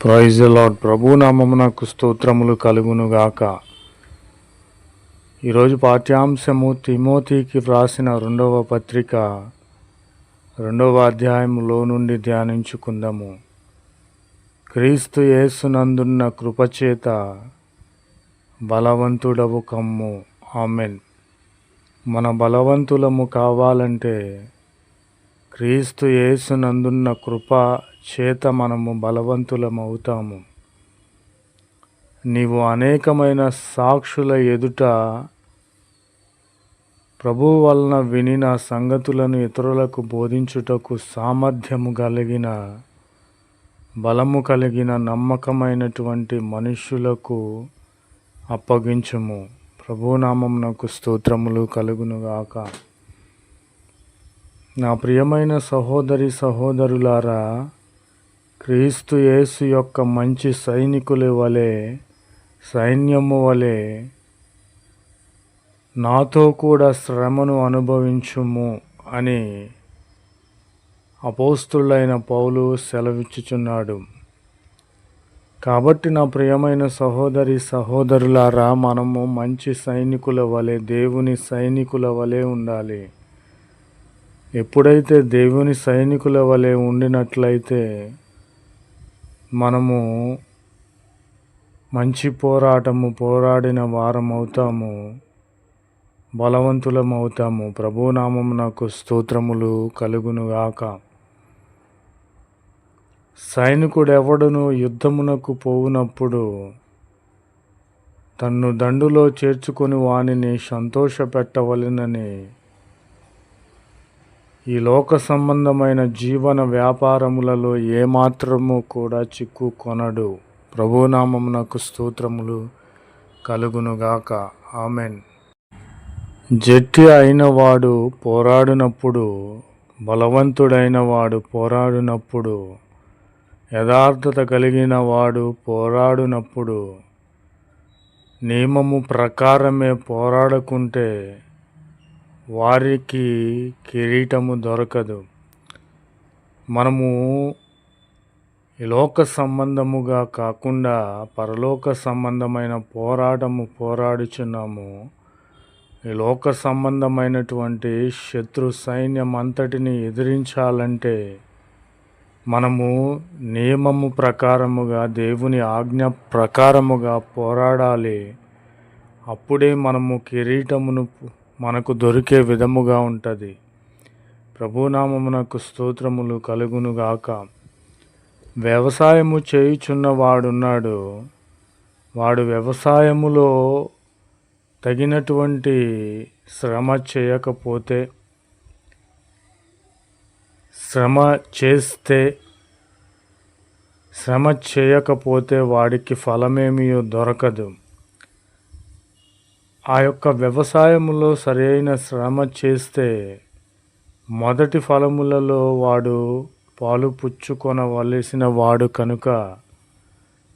Praise lord ప్రభునామమునకు స్తోత్రములు కలుగును గాక ఈరోజు పాఠ్యాంశము తిమోతికి వ్రాసిన రెండవ పత్రిక రెండవ అధ్యాయములో నుండి ధ్యానించుకుందాము క్రీస్తు యేసునందున్న కృపచేత బలవంతుడవు కమ్ము ఆమెన్ మన బలవంతులము కావాలంటే క్రీస్తు యేసునందున్న కృప చేత మనము బలవంతులమవుతాము. నీవు అనేకమైన సాక్షుల ఎదుట ప్రభు వలన వినిన సంగతులను ఇతరులకు బోధించుటకు సామర్థ్యము కలిగిన బలము కలిగిన నమ్మకమైనటువంటి మనుష్యులకు అప్పగించుము. ప్రభునామమునకు స్తోత్రములు కలుగునుగాక. నా ప్రియమైన సహోదరి సహోదరులారా క్రీస్తు యేసు యొక్క మంచి సైనికుల వలె సైన్యము వలె నాతో కూడా శ్రమను అనుభవించుము అని అపోస్తులైన పౌలు సెలవిచ్చుచున్నాడు. కాబట్టి నా ప్రియమైన సహోదరి సహోదరులారా మనము మంచి సైనికుల వలె దేవుని సైనికుల వలె ఉండాలి. ఎప్పుడైతే దేవుని సైనికుల వలె ఉండినట్లయితే మనము మంచి పోరాటము పోరాడిన వారం అవుతాము బలవంతులం అవుతాము. ప్రభునామమునకు స్తోత్రములు కలుగునుగాక. సైనికుడెవడును యుద్ధమునకు పోవునప్పుడు తన్ను దండులో చేర్చుకొని వానిని సంతోషపెట్టవలెనని ఈ లోక సంబంధమైన జీవన వ్యాపారములలో ఏమాత్రము కూడా చిక్కు కొనడు. ప్రభునామమునకు స్తోత్రములు కలుగునుగాక. ఆమెన్. జట్టి అయినవాడు పోరాడినప్పుడు బలవంతుడైన వాడు పోరాడినప్పుడు యథార్థత కలిగిన వాడు పోరాడినప్పుడు నియమము ప్రకారమే పోరాడకుంటే వారికి కిరీటము దొరకదు. మనము లోక సంబంధముగా కాకుండా పరలోక సంబంధమైన పోరాటము పోరాడుచున్నాము. ఈ లోక సంబంధమైనటువంటి శత్రు సైన్యం అంతటిని ఎదిరించాలంటే మనము నియమము ప్రకారముగా దేవుని ఆజ్ఞ ప్రకారముగా పోరాడాలి. అప్పుడే మనము కిరీటమును మనకు దొరికే విధముగా ఉంటుంది. ప్రభునామమునకు స్తోత్రములు కలుగునుగాక. వ్యవసాయము చేయుచున్న వాడున్నాడు. వాడు వ్యవసాయములో తగినటువంటి శ్రమ చేయకపోతే శ్రమ చేస్తే శ్రమ చేయకపోతే వాడికి ఫలమేమీ దొరకదు. ఆ యొక్క వ్యవసాయములో సరైన శ్రమ చేస్తే మొదటి ఫలములలో వాడు పాలు పుచ్చుకొనవలసిన వాడు కనుక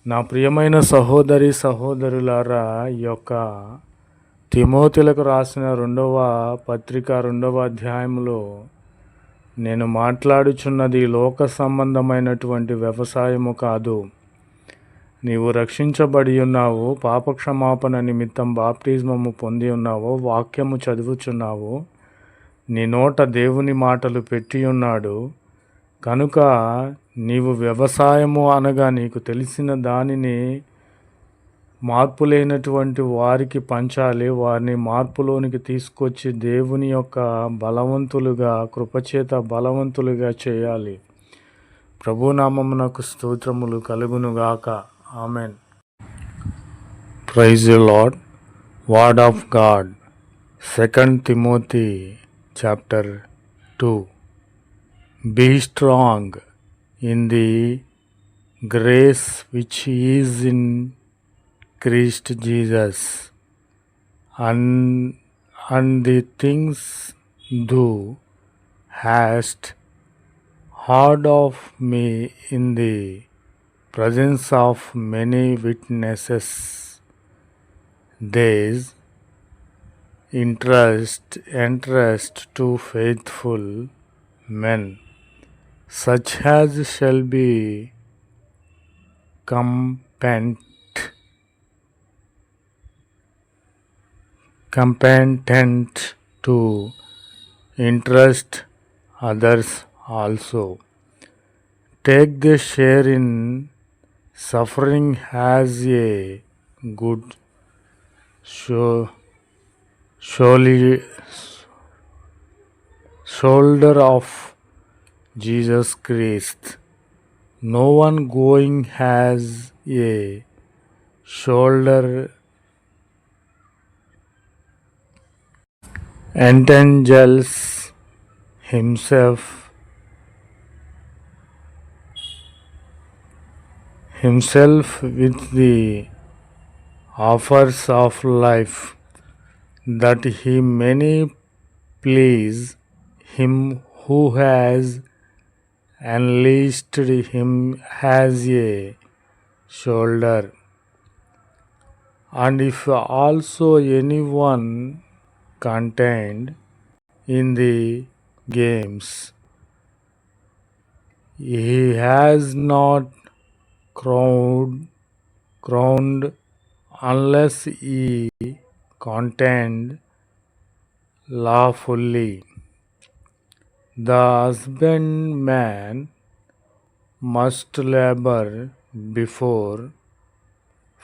నా ప్రియమైన సహోదరి సహోదరులారా ఈ యొక్క తిమోతులకు రాసిన రెండవ పత్రిక రెండవ అధ్యాయంలో నేను మాట్లాడుచున్నది లోక సంబంధమైనటువంటి వ్యవసాయము కాదు. నీవు రక్షించబడి ఉన్నావు పాపక్షమాపణ నిమిత్తం బాప్టిజమము పొంది ఉన్నావు వాక్యము చదువుచున్నావు. నీ నోట దేవుని మాటలు పెట్టి ఉన్నాడు. కనుక నీవు వ్యవసాయము అనగా నీకు తెలిసిన దానిని మార్పు లేనటువంటి వారికి పంచాలి. వారిని మార్పులోనికి తీసుకొచ్చి దేవుని యొక్క బలవంతులుగా కృపచేత బలవంతులుగా చేయాలి. ప్రభునామమునకు స్తోత్రములు కలుగునుగాక. Amen. Praise the Lord. Word of God. 2 Timothy chapter 2. Be strong in the grace which is in Christ Jesus, and, and the things thou hast heard of me in the presence of many witnesses. These interest interest to faithful men, such as shall be competent competent to interest others also take the share in suffering has a good show surely shoulder of Jesus Christ. No one going has a shoulder entangles himself himself with the offers of life that he may please him who has enlisted him as a shoulder. And if also anyone contained in the games, he has not crowned, crowned unless he contend lawfully. The husbandman must labor before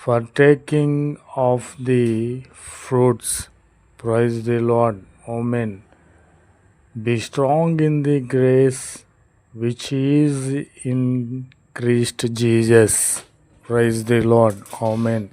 partaking of the fruits. Praise the Lord. Amen. Be strong in the grace which is in Christ Jesus. Praise the Lord. Amen.